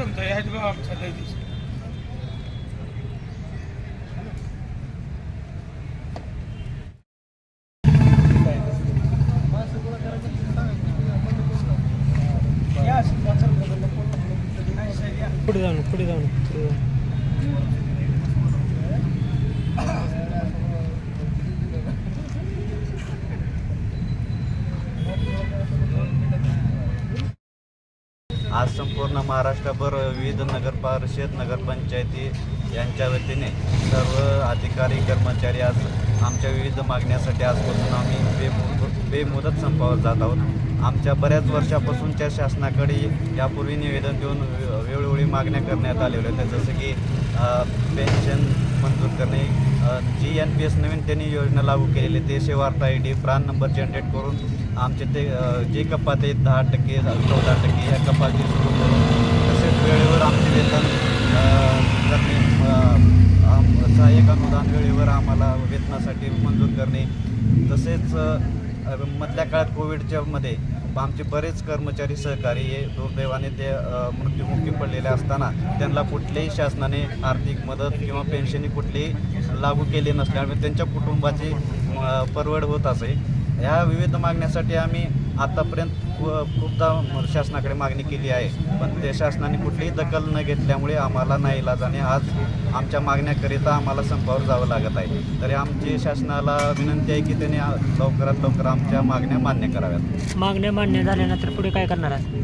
좀 더 해야지 봐. 잘해 주시. Put it down, put it down, put it down. आज संपूर्ण महाराष्ट्रभर विविध नगर परिषद नगरपंचायती यांच्या वतीने सर्व अधिकारी कर्मचारी आज आमच्या विविध मागण्यासाठी आजपासून आम्ही बेमुदत बेमुदत संपावर जात आहोत. आमच्या बऱ्याच वर्षापासूनच्या शासनाकडे यापूर्वी निवेदन देऊन वे- वेळोवेळी मागण्या करण्यात आलेल्या होत्या जसं की पेन्शन मंजूर करणे जी एन पी एस नवीन त्यांनी योजना लागू केलेली ते Sevaarth I D PRAN number generate करून आमचे ते जे कपात आहेत दहा टक्के चौदा टक्के ह्या कपाती सुरू करून तसेच वेळेवर आमचे वेतन करणे सहाय्यक अनुदान वेळेवर आम्हाला वेतनासाठी मंजूर करणे. तसेच मधल्या काळात कोविडच्या मध्ये आमचे बरेच कर्मचारी सहकारी हे दुर्दैवाने ते अ, मृत्युमुखी पडलेले असताना त्यांना कुठल्याही शासनाने आर्थिक मदत किंवा पेन्शनी कुठलीही लागू केली नसल्यामुळे त्यांच्या कुटुंबाची परवड होत असे. ह्या विविध मागण्यासाठी आम्ही आतापर्यंत खूपदा शासनाकडे मागणी केली आहे. पण ते शासनाने कुठलीही दखल न घेतल्यामुळे आम्हाला नाही आणि आज आमच्या मागण्याकरिता आम्हाला संपावर जावं लागत आहे. तरी आमची शासनाला विनंती आहे की त्यांनी लवकरात लवकर आमच्या मागण्या मान्य कराव्यात. मागण्या मान्य झाल्यानंतर पुढे काय करणार आहे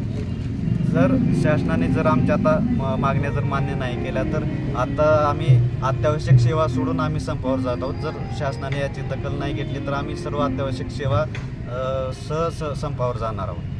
जर शासनाने जर आमच्या आता म- मागण्या जर मान्य नाही केल्या तर आता आम्ही अत्यावश्यक सेवा सोडून आम्ही संपावर जात आहोत. जर शासनाने याची दखल नाही घेतली तर आम्ही सर्व अत्यावश्यक सेवा सहज संपावर जाणार आहोत.